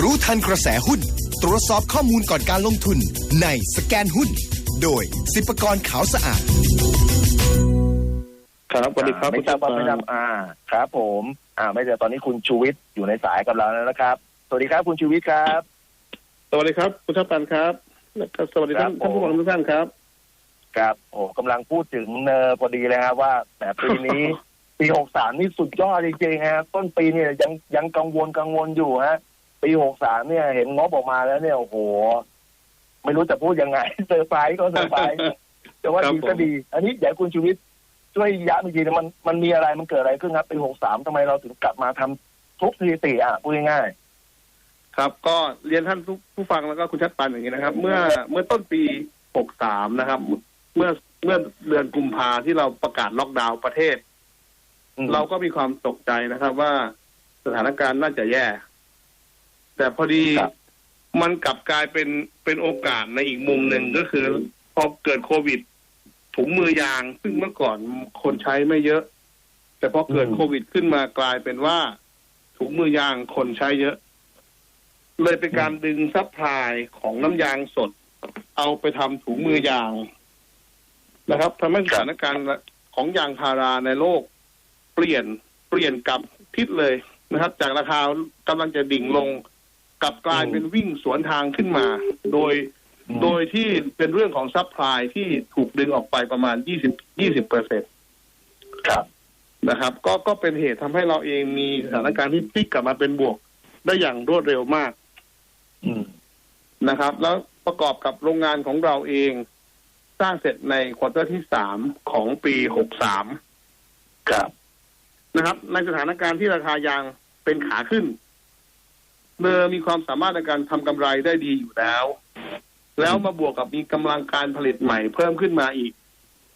รู้ทันกระแสหุ้น ตรวจสอบข้อมูลก่อนการลงทุนในสแกนหุ้น โดยสิบปกรขาวสะอาด ครับสวัสดีครับไม่ทราบว่าไม่ทราบอ่าครับผมอ่าไม่เจอตอนนี้คุณชูวิทย์อยู่ในสายกับเราแล้วนะครับ สวัสดีครับคุณชูวิทย์ครับ สวัสดีครับคุณทัพปันครับและก็สวัสดีท่านครับท่านผู้ฟังทุกท่านครับครับโอ้กำลังพูดถึงเนอพอดีเลยครับว่าแหมปีนี้ปีหกสามนี่สุดยอดจริงๆครับต้นปีเนี่ยยังยังกังวลกังวลอยู่ฮะ ปีหกสามเนี่ย เห็นงบออกมาแล้วเนี่ยโอ้โหไม่รู้จะพูดยังไงเซอร์ไพรส์ก็เซอร์ไพรส์แต่ว่าครับดีก็ผมดี อันนี้เดี๋ยวคุณชูวิทย์ช่วยย้ำอีกทีนะมันมันมีอะไรมันเกิดอะไรขึ้นครับปีหกสามทำไมเราถึงกลับมาทำทุกสถิติอะพูดง่ายครับ ก็เรียนท่านผู้ผู้ฟังแล้วก็คุณชัดปันอย่างนี้นะครับ เมื่อเมื่อต้นปี63นะครับ เมื่อเมื่อเดือนกุมภาที่เราประกาศล็อกดาวน์ประเทศๆอืมเราก็มีความตกใจนะครับว่าสถานการณ์น่าจะแย่ แต่พอดีครับมันกลับกลายเป็นเป็นโอกาสในอีกมุมหนึ่งก็คือพอเกิดโควิด ถุงมือยาง ซึ่งเมื่อก่อนคนใช้ไม่เยอะ แต่พอเกิดโควิดขึ้นมากลายเป็นว่า ถุงมือยางคนใช้เยอะ เลยเป็นการดึงซัพพลายของน้ำยางสด เอาไปทำถุงมือยางนะครับทำให้สถานการณ์ของยางพาราในโลก เปลี่ยนเปลี่ยนกลับทิศเลยนะครับ จากราคากำลังจะดิ่งลง กลับกลายเป็นวิ่งสวนทางขึ้นมา โดยโดยที่เป็นเรื่องของซัพพลายที่ถูกดึงออกไปประมาณ20 20เปอร์เซ็นตครับนะครับ ก็ก็เป็นเหตุทำให้เราเองมีสถานการณ์ที่พลิกกลับมาเป็นบวกได้อย่างรวดเร็วมากอืมนะครับ แล้วประกอบกับโรงงานของเราเองสร้างเสร็จในควอเตอร์ที่สามของปีหกสามครับนะครับ ในสถานการณ์ที่ราคายางเป็นขาขึ้น เนอมีความสามารถในการทำกำไรได้ดีอยู่แล้ว แล้วมาบวกกับมีกำลังการผลิตใหม่เพิ่มขึ้นมาอีก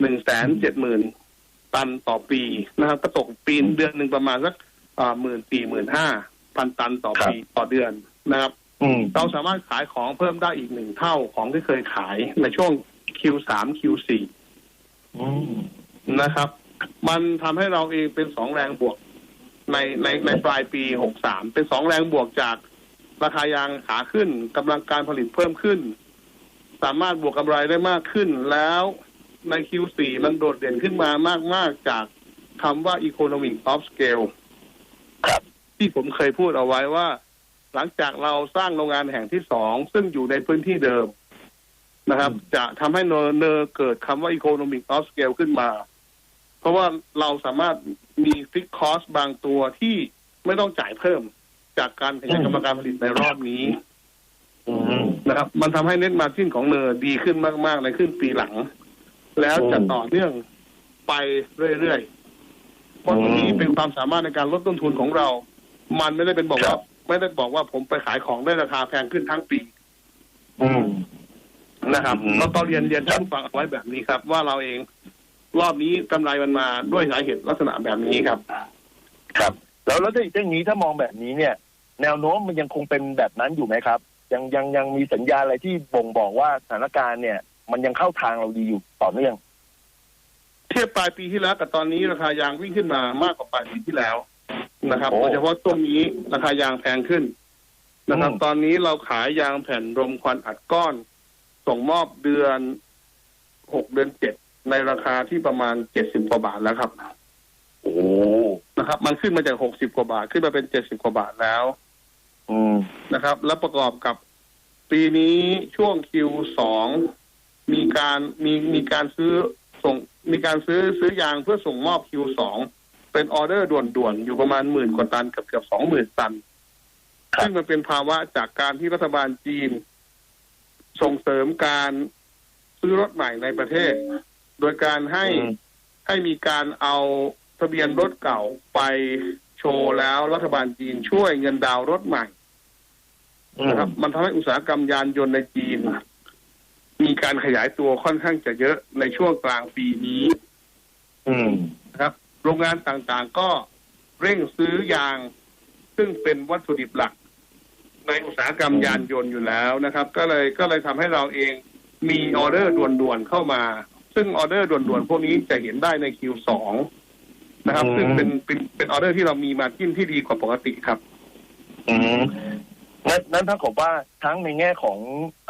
หนึ่งแสนเจ็ดหมื่นตันต่อปีนะครับก็ตกปีเดือนหนึ่งประมาณสักหมื่นสี่หมื่นห้าพันตันต่อปีต่อเดือนนะครับอืมเราสามารถขายของเพิ่มได้อีกหนึ่งเท่าของที่เคยขายในช่วง Q3 Q4 อืมนะครับ มันทำให้เราเองเป็นสองแรงบวก ในในในปลายปี63เป็นสองแรงบวกจากราคายางขาขึ้นกำลังการผลิตเพิ่มขึ้น สามารถบวกกำไรได้มากขึ้น แล้วใน Q4 มันโดดเด่นขึ้นมามากๆจากคำว่า economic of scale ครับที่ผมเคยพูดเอาไว้ว่า หลังจากเราสร้างโรงงานแห่งที่สอง ซึ่งอยู่ในพื้นที่เดิมนะครับ จะทำให้เนอเนอเกิดคำว่า economic of scale ขึ้นมา เพราะว่าเราสามารถมีฟิกคอสบางตัวที่ไม่ต้องจ่ายเพิ่มจากการขยายกำลังการผลิตในรอบนี้อืมนะครับ มันทำให้เน็ตมาจิ้นของเนอดีขึ้นมากๆในขึ้นปีหลัง แล้วจะต่อเนื่องไปเรื่อยๆ เพราะตรงนี้เป็นความสามารถในการลดต้นทุนของเรา มันไม่ได้เป็นบอกครัว่าบไม่ได้บอกว่าผมไปขายของได้ราคาแพงขึ้นทั้งปีอืมนะครับอืมก็ต้องเรียนเรียนท่านผู้ฟังเอาไว้แบบนี้ครับ ว่าเราเอง รอบนี้กำไรมันมาด้วยสาเหตุลักษณะแบบนี้ครับ ครับ แล้วแล้วถ้าอย่างนี้ถ้ามองแบบนี้เนี่ย แนวโน้มมันยังคงเป็นแบบนั้นอยู่ไหมครับ ยังยังยังมีสัญญาณอะไรที่บ่งบอกว่าสถานการณ์เนี่ย มันยังเข้าทางเราดีอยู่ต่อเนื่องเทียบปลายปีที่แล้วกับตอนนี้ราคายางวิ่งขึ้นมามากกว่าปลายปีที่แล้วนะครับโอ้โดยเฉพาะช่วงนี้ราคายางแพงขึ้นนะครับอืมตอนนี้เราขายยางแผ่นรมควันอัดก้อน ส่งมอบเดือนหกเดือนเจ็ด ในราคาที่ประมาณเจ็ดสิบกว่าบาทแล้วครับ โอ้นะครับ มันขึ้นมาจากหกสิบกว่าบาทขึ้นมาเป็นเจ็ดสิบกว่าบาทแล้วอืมนะครับ แล้วประกอบกับปีนี้ช่วง Q2 มีการมีมีการซื้อส่งมีการซื้อซื้อยางเพื่อส่งมอบ Q2 เป็นออเดอร์ด่วนๆ อยู่ประมาณหมื่นกว่าตันเกือบเกือบสองหมื่นตันครับซึ่งมันเป็นภาวะจากการที่รัฐบาลจีน ส่งเสริมการซื้อรถใหม่ในประเทศ โดยการให้อืมให้มีการเอาทะเบียนรถเก่าไปโชว์แล้วรัฐบาลจีนช่วยเงินดาวน์รถใหม่นะครับ มันทำให้อุตสาหกรรมยานยนต์ในจีน มีการขยายตัวค่อนข้างจะเยอะในช่วงกลางปีนี้อืมนะครับ โรงงานต่างๆก็เร่งซื้อยาง ซึ่งเป็นวัตถุดิบหลัก ในอุตสาหกรรมยานยนต์อยู่แล้วนะครับ ก็เลยก็เลยทำให้เราเองมีออเดอร์ด่วนๆเข้ามา ซึ่งออเดอร์ด่วนๆพวกนี้จะเห็นได้ใน Q2 นะครับอืมซึ่งเป็นเป็นเป็นออเดอร์ที่เรามีมาจิ้นที่ดีกว่าปกติครับ อืมงั้นนั้นนั้นเท่ากับว่าทั้งในแง่ของ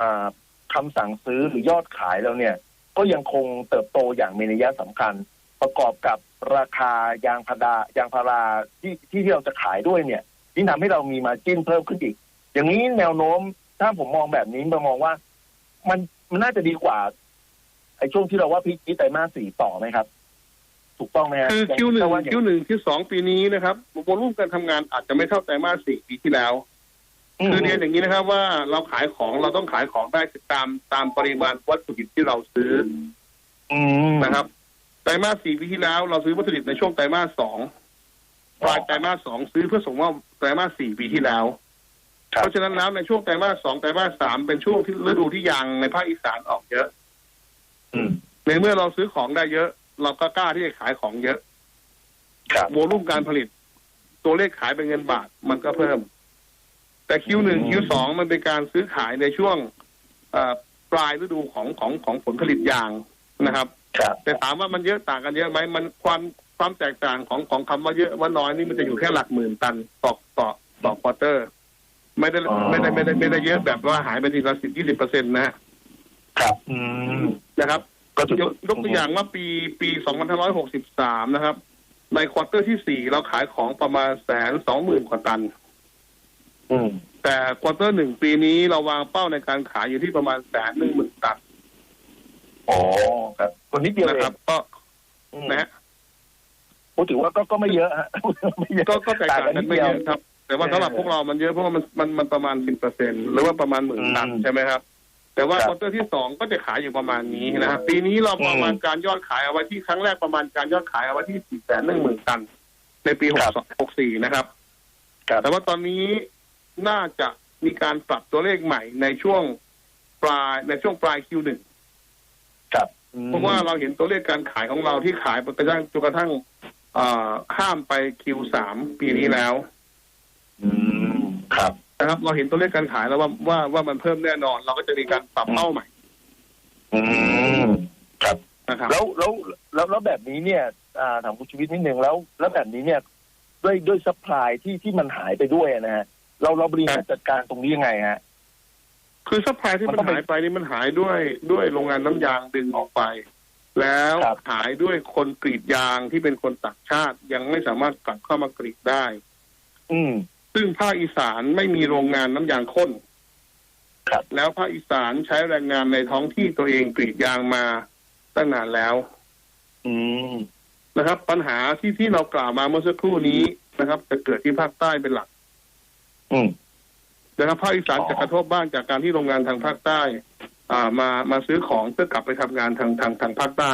อาคำสั่งซื้อหรือยอดขายแล้วเนี่ย ก็ยังคงเติบโตอย่างมีนัยสำคัญ ประกอบกับราคายางพารายางพาราที่ที่ที่เราจะขายด้วยเนี่ยยิ่งทำให้เรามีมาจิ้นเพิ่มขึ้นอีก อย่างนี้แนวโน้มถ้าผมมองแบบนี้มามองว่า มันมันน่าจะดีกว่า ไอ้ช่วงที่เราว่าพีคไตรมาสสี่ต่อไหมครับ ถูกต้องไหมฮะคือคิวหนึ่งแต่ว่าอย่างคิวหนึ่งคิวสองปีนี้นะครับวอลุ่มการทำงานอาจจะไม่เท่าไตรมาสสี่ปีที่แล้วคือเรียนอย่างนี้นะครับว่าเราขายของเราต้องขายของได้ตามตามปริมาณวัตถุดิบที่เราซื้ออืมนะครับไตรมาสสี่ปีที่แล้ว เราซื้อวัตถุดิบในช่วงไตรมาสสองปลายไตรมาสสองซื้อเพื่อส่งมอบไตรมาสสี่ปีที่แล้วครับเพราะฉะนั้นแล้วในช่วงไตรมาสสองไตรมาสสามเป็นช่วงที่ฤดูที่ยางในภาคอีสานออกเยอะอืม ในเมื่อเราซื้อของได้เยอะ เราก็กล้าที่จะขายของเยอะครับโวลุ่มการผลิต ตัวเลขขายเป็นเงินบาทมันก็เพิ่ม แต่คิวหนึ่งอืมคิวสองมันเป็นการซื้อขายในช่วงเอ่อปลายฤดูของของของผลผลิตยางนะครับครับแต่ถามว่ามันเยอะต่างกันเยอะไหมมันความความแตกต่างของของคำว่าเยอะว่าน้อยนี่มันจะอยู่แค่หลักหมื่นตันต่อต่อต่อควอเตอร์ ไม่ได้อ๋อไม่ได้ไม่ได้ไม่ได้เยอะแบบว่าหายไปทีละสิบยี่สิบเปอร์เซ็นต์นะฮะครับ อืมนะครับ ก็ถือยกยกตัวอย่างว่าปีปี2563นะครับ ในควอเตอร์ที่สี่เราขายของประมาณแสนสองหมื่นกว่าตัน อืม แต่ควอเตอร์หนึ่งปีนี้เราวางเป้าในการขายอยู่ที่ประมาณแสนหนึ่งหมื่นตันอ๋อครับคนนิดเดียวนะเอครับงก็อืมนะฮะพูดถือว่าก็ก็ไม่เยอะฮะไม่เยอะก็ก็แตกต่างกันนิดไม่เดียวเยอะครับ แต่ว่าสำหรับพวกเรามันเยอะเพราะว่ามันมันมันประมาณสิบเปอร์เซ็นหรือว่าประมาณหมื่นตันอืมใช่ไหมครับ แต่ว่าครับควอเตอร์ที่สองก็จะขายอยู่ประมาณนี้นะครับปีนี้เราประมาณการยอดขายเอาไว้ที่ครั้งแรกประมาณการยอดขายเอาไว้ที่สี่แสนหนึ่งหมื่นตัน ในปีหกสองหกสี่นะครับครับแต่ว่าตอนนี้น่าจะมีการปรับตัวเลขใหม่ในช่วงปลายในช่วงปลาย Q1 ครับอืมเพราะว่าเราเห็นตัวเลขการขายของเราที่ขายไปกระทั่งจนกระทั่งเอ่อข้ามไป Q3 ปีนี้แล้ว อืมครับ นะครับ เราเห็นตัวเลขการขายแล้วว่าว่าว่ามันเพิ่มแน่นอน เราก็จะมีการปรับเป้าใหม่ อืมครับนะครับ แล้วแล้วแล้วแล้วแบบนี้เนี่ยอ่าถามคุณชีวิตนิดนึงแล้ว แล้วแบบนี้เนี่ย ด้วยด้วยซัพพลายที่ที่มันหายไปด้วยนะฮะเราเราบริหารจัดการตรงนี้ยังไงฮะคือซัพพลายที่มัมันนต้องเป็นหายไปนี่มันหายด้วยด้วยโรงงานน้ำยางดึงออกไป แล้วครับหายด้วยคนกรีดยางที่เป็นคนต่างชาติยังไม่สามารถกลับเข้ามากรีดได้ อืม ซึ่งภาคอีสานไม่มีโรงงานน้ำยางข้นครับ แล้วภาคอีสานใช้แรงงานในท้องที่ตัวเองกรีดยางมาตั้งนานแล้ว อืมนะครับ ปัญหาที่ที่เรากล่าวมาเมื่อสักครู่นี้นะครับ จะเกิดที่ภาคใต้เป็นหลัก อืมนะครับภาคอีสานอ๋อจะกระทบบ้างจากการที่โรงงานทางภาคใต้ อ่ามามาซื้อของเพื่อกลับไปทำงานทางทางทางภาคใต้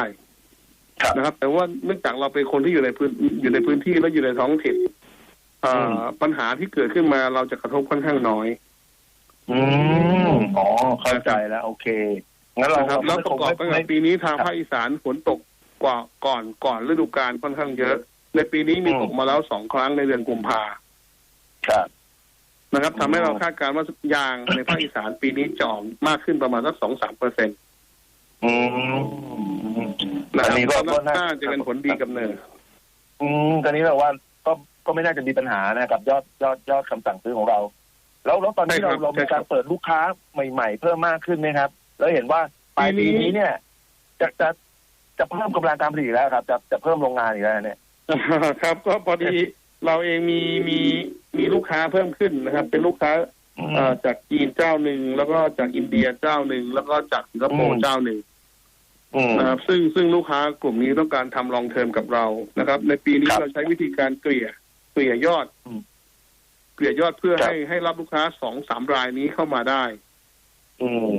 ครับนะครับ แต่ว่าเนื่องจากเราเป็นคนที่อยู่ในพื้นอยู่ในพื้นที่และอยู่ในท้องถิ่นอ่าอืม ปัญหาที่เกิดขึ้นมาเราจะกระทบค่อนข้างน้อย อืมอ๋อเข้าใจแล้ว โอเคงั้นเรานะครับแล้วประกอบกับไม่ปีนี้ทางครับภาคอีสานฝนตกกว่าก่อนก่อนฤดูกาลค่อนข้างเยอะ ในปีนี้มีอืมตกมาแล้วสองครั้งในเดือนกุมภาครับนะครับทำให้อ๋อเราคาดการณ์ว่ายางในภาคอีสานปีนี้จะออกมากขึ้นประมาณสักสองสามเปอร์เซ็นต์อืมนะอัคนรับนี้ก็ก็ก็น่าน่าจะเป็นผลดีกับเนินอืมตอนนี้เราว่า ก็ก็ไม่น่าจะมีปัญหานะกับยอดยอดยอดคำสั่งซื้อของเรา แล้วแล้วตอนนี้ใช่ครัเราบเราใช่มีครักาบรเปิดลูกค้าใหม่ ๆ เพิ่มมากขึ้นไหมครับ แล้วเห็นว่าปลายปีปีนี้นี้เนี่ย จะจะจะเพิ่มกำลังการผลิตแล้วครับ จะจะเพิ่มโรงงานอีกแล้วเนี่ยครับ ก็พอดีเราเองมีมีมีลูกค้าเพิ่มขึ้นนะครับ เป็นลูกค้าเอ่อจากจีนเจ้าหนึ่งแล้วก็จากอินเดียเจ้าหนึ่งแล้วก็จากสิงคโปอืร์มเจ้าหนึ่งอืมนะครับซึ่งซึ่งลูกค้ากลุ่มนี้ต้องการทำลองเทอมกับเรานะครับ ในปีนี้ครับเราใช้วิธีการเกลี่ย เกลี่ยยอดอืมเกลี่ยยอดเพื่อครับให้ให้รับลูกค้าสองสามรายนี้เข้ามาได้ อืม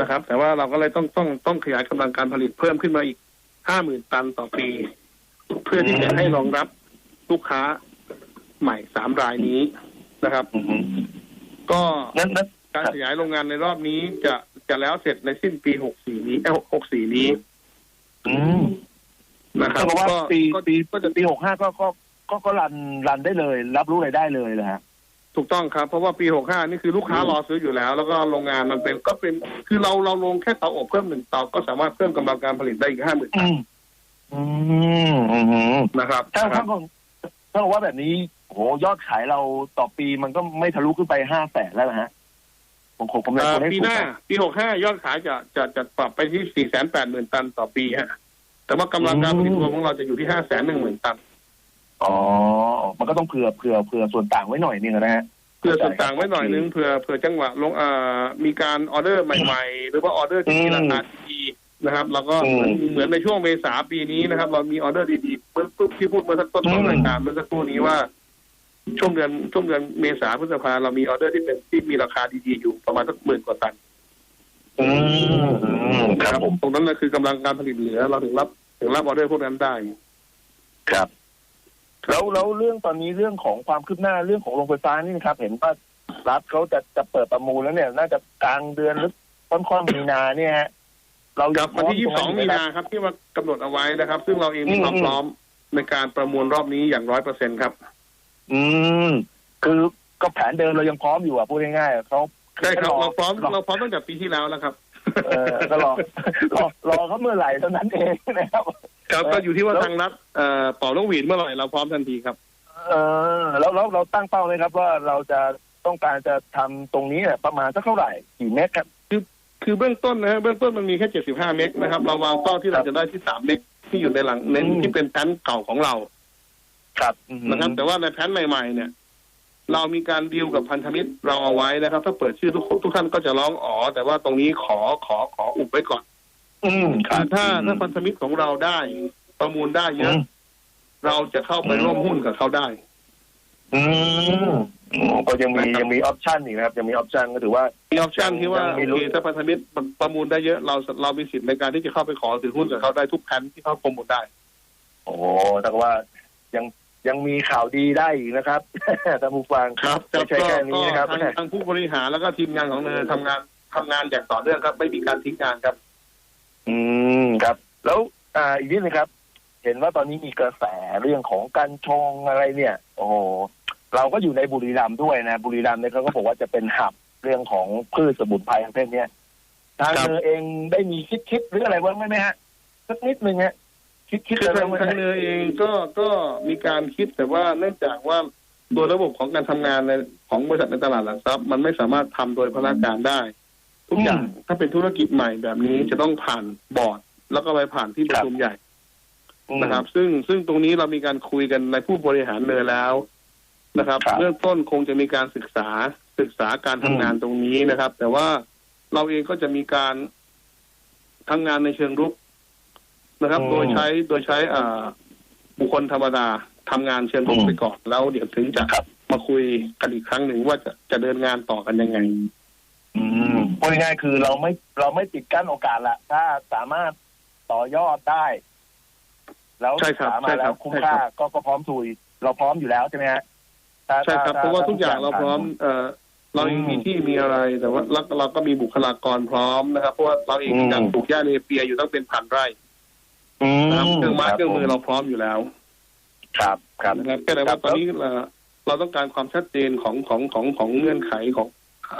นะครับ แต่ว่าเราก็เลยต้องต้องต้องขยายกำลังการผลิตเพิ่มขึ้นมาอีกห้าหมื่นตันต่อปี เพื่อที่จะให้รองรับลูกค้าใหม่สามรายนี้นะครับอืมก็นั้นนั้นการครับขยายโรงงานในรอบนี้จะจะแล้วเสร็จในสิ้นปีหกสี่นี้เอ้หกสี่นี้อืมนะครับก็ว่าก็ปีก็ปีก็จะปีหกห้าก็ก็ ก็ก็รันรันได้เลย รับรู้รายได้เลยนะฮะถูกต้องครับ เพราะว่าปีหกห้านี่คือลูกค้ารอซื้ออยู่แล้ว แล้วก็โรงงานมันเป็นก็เป็นคือเราเราลงแค่เตาอบเพิ่มหนึ่งเตาก็สามารถเพิ่มกำลังการผลิตได้อีกห้าหมื่นอืมอืมอืมนะครับถ้านะครัถ้าบถ้าบอกว่าแบบนี้โอ้โหยอดขายเราต่อปีมันก็ไม่ทะลุขึ้นไปห้าแสนแล้วนะฮะผมคงผมอยากเอ่อตัวเลขปีสูหงน้า ปีหกห้ายอดขายจะจะจะปรับไปที่สี่แสนแปดหมื่นตันต่อปีฮะแต่ว่ากำลังการผลิตรวมของเราจะอยู่ที่ห้าแสนหนึ่งหมื่นตัน อ๋อ มันก็ต้องเผื่อเผื่อเผื่อส่วนต่างไว้หน่อยนึงนะฮะเพื่อส่วนต่างไว้หน่อยนึงเผื่อเผื่อจังหวะลงเอ่อมีการออเดอร์ใหม่ๆ หรือว่าออเดอร์ที่มีราคาดีนะครับ แล้วก็เหมือนเหมือนในช่วงเมษาปีนี้นะครับ เรามีออเดอร์ดีๆเมื่อปุ๊บที่พูดเมื่อสักต้นของรายการเมื่อสักครู่นี้ว่า ช่วงเดือนช่วงเดือนเมษาพฤษภาเรามีออเดอร์ที่เป็นที่มีราคาดีๆอยู่ประมาณสักหมื่นกว่าตันอืมอืมครับผมตรงนั้นนะคือกำลังการผลิตเหลือ เราถึงรับถึงรับออเดอร์พวกนั้นได้ ครับ แล้วแล้วเรื่องตอนนี้เรื่องของความคืบหน้าเรื่องของโรงไฟฟ้านี่นะครับ เห็นว่ารัฐเขาจะจะเปิดประมูลแล้วเนี่ย น่าจะกลางเดือนหรือต้นข้อนมีนาเนี่ยฮะเราครับวันที่พร้22มมีตรนาครับ ที่ว่ากำหนดเอาไว้นะครับ ซึ่งเราเองมีความอืมพร้อมในการประมูลรอบนี้อย่างร้อยเปอร์เซ็นครับ อืม คือก็แผนเดิมเรายังพร้อมอยู่อะพูดง่ายๆเขาใช่ครับแเราพร้อมรอเราพร้อมตั้งแต่ปีที่แล้วแล้วครับ เออก็รอรอรอเขาเมื่อไหร่เท่านั้นเองนะครับ ครับเออก็อยู่ที่ว่าแล้วทางรัฐเอ่อเป่าลูกหวีดเมื่อไหร่เราพร้อมทันทีครับ เออแล้วแล้วเราตั้งเป้าไหมครับว่าเราจะต้องการจะทำตรงนี้เนี่ยประมาณสักเท่าไหร่กี่เมตรครับคือเบื้องต้นนะฮะเบื้องต้นมันมีแค่75เมกนะครับเราวางเป้าที่เราจะได้ที่3เมกที่อยู่ในหลังเน้นอืมที่เป็นแผนเก่าของเรา ครับนะครับแต่ว่าในแผนใหม่ ๆ เนี่ย เรามีการดีลกับพันธมิตรเราเอาไว้นะครับ ถ้าเปิดชื่อทุกคนทุกท่านก็จะร้องอ๋อแต่ว่าตรงนี้ขอขอขออุบไว้ก่อน อืมครับถ้าถ้าพันธมิตรของเราได้ ประมูลได้เยอะอืมเราจะเข้าไปร่วมหุ้นกับเขาได้ อืมอ๋อก็ยังมีนะครับยังมีออปชันอีกนะครับยังมีออปชันก็ถือว่ามีออปชันที่ว่ายังมีโอลุ้เคนถ้าพันธมิตรประมูลได้เยอะเราเรามีสิทธิ์ในการที่จะเข้าไปขอถือหุ้นกับเขาได้ทุกแผนที่เขาประมูลได้ โอ้แต่ว่ายังยังมีข่าวดีได้อีกนะครับท่านผู้ฟังครับไม่ใช่แค่นี้นะครับทางทางผู้บริหารแล้วก็ทีมงานของเนยทำงานทำงานอย่างต่อเนื่องครับไม่มีการทิ้งงานครับ อืมครับ แล้วอ่าอีกนิดนึงครับ เห็นว่าตอนนี้มีกระแสเรื่องของการชงอะไรเนี่ย โอ้โหเราก็อยู่ในบุรีรัมย์ด้วยนะ บุรีรัมย์เนี่ยเขาก็บอกว่าจะเป็นหับเรื่องของพืชสมุนไพรประเภทเนี้ยทางเธอเองได้มีคิดคิดหรืออะไรบ้างไหมฮะสักนิดนึงฮะคิดคิดคือะไรทางทางเนยเองก็ก็มีการคิดแต่ว่าเนื่องจากว่าโดยระบบของการทำงานในของบริษัทในตลาดหลักทรัพย์ มันไม่สามารถทำโดยพนักงานได้ ทุกอย่างถ้าเป็นธุรกิจใหม่แบบนี้จะต้องผ่านบอร์ด แล้วก็ไปผ่านที่ประชุมใหญ่นะครับ ซึ่งซึ่งตรงนี้เรามีการคุยกันในผู้บริหารเลยแล้วนะครับครับเบื้องต้นคงจะมีการศึกษาศึกษาการทำงานตรงนี้นะครับ แต่ว่าเราเองก็จะมีการทำงานในเชิงรุกนะครับอืมโดยใช้โดยใช้อ่าบุคคลธรรมดาทำงานเชิงรุกอืมไปก่อนแล้วเดี๋ยวถึงจะครับมาคุยกันอีกครั้งหนึ่งว่าจะจะเดินงานต่อกันยังไง อืม พูดง่ายๆคือเราไม่เราไม่ปิดกั้นโอกาสละถ้าสามารถต่อยอดได้ แล้วใช่ครับสามารถใช่คแล้รัวบคุ้มใช่ค่าครับก็ก็พร้อมทุยเราพร้อมอยู่แล้วใช่ไหมฮะถ้ใช่ครับถ้เพราะว่าทุกอย่างเราพร้อมเอ่อเราเองอืมมีที่มีอะไรแต่ว่าเราเราก็มีบุคลากรพร้อมนะครับ เพราะว่าเราเองมีการอืมปลูกหญ้าเนเปียอยู่ตั้งเป็นพันไร่อืมนะครับเครื่องไม้บเครื่องมือผเราพร้อมอยู่แล้ว ครับครับนะครับแค่แต่ครัว่าบตอนนี้เราเราต้องการความชัดเจนของของของของเงื่อนไขของ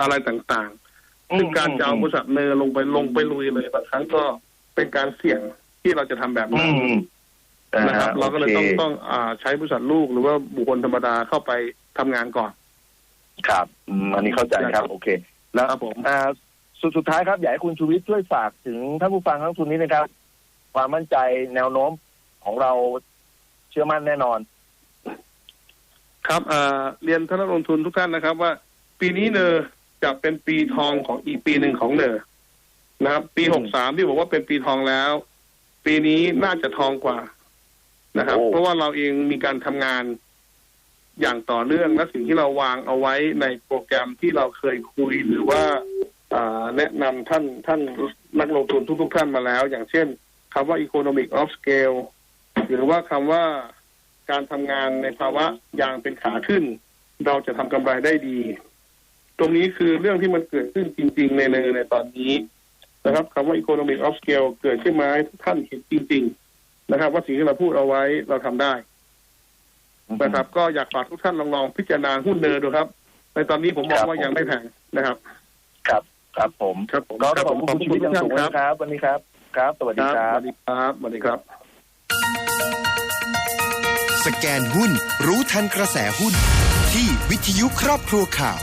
อะไรต่างๆ ซึ่งการจะเอาบริษัทเนอลงไปลงไปลุยเลยบางครั้งก็เป็นการเสี่ยงที่เราจะทำแบบอืนั้นมนะครับอ่เราก็เลยต้องโคต้องอ่าใช้บริษัทลูกหรือว่าบุคคลธรรมดาเข้าไปทำงานก่อน ครับอืมอันนี้เข้าใจครับ โอเค แล้วครับผมอ่าสุดสุดท้ายครับ อยากให้คุณชูวิทย์ช่วยฝากถึงท่านผู้ฟังทั้งทุนนี้นะครับ ความมั่นใจแนวโน้มของเราเชื่อมั่นแน่นอน ครับอ่าเรียนท่านนักลงทุนทุกท่านนะครับ ว่า ปีนี้เนอ จะเป็นปีทองของอีกปีหนึ่งของเนอนะครับ ปีอืมหกสามที่บอกว่าเป็นปีทองแล้ว ปีนี้น่าจะทองกว่านะครับโอ้เพราะว่าเราเองมีการทำงานอย่างต่อเนื่องและสิ่งที่เราวางเอาไว้ในโปรแกรมที่เราเคยคุยหรือว่าอ่าแนะนำท่านท่านนักลงทุนทุก ๆ ท่านมาแล้ว อย่างเช่นคำว่า economic of scale หรือว่าคำว่าการทำงานในภาวะยางเป็นขาขึ้น เราจะทำกำไรได้ดี ตรงนี้คือเรื่องที่มันเกิดขึ้นจริง ๆ ในในในตอนนี้นะครับคำว่า economic of scale เกิดขึ้นมาให้ทุกท่านเห็นจริง ๆ นะครับ ว่าสิ่งที่เราพูดเอาไว้เราทำได้นะครับ ก็อยากฝากทุกท่านลองลองพิจารณาหุ้นเนอดูครับ ในตอนนี้ผมมองว่ายังไม่แพงนะครับ ครับครับผมครับผมก็ครับขผอบมคุณขอบคุณชูคุวิณทย์ทุอกย่างท่านสูงครับนะครับ วันนี้ครับ ครับ สวัสดีคครัรับบสวัสดีครับสวัสดีครับ สแกนหุ้นรู้ทันกระแสหุ้น ที่วิทยุครอบครัวข่าว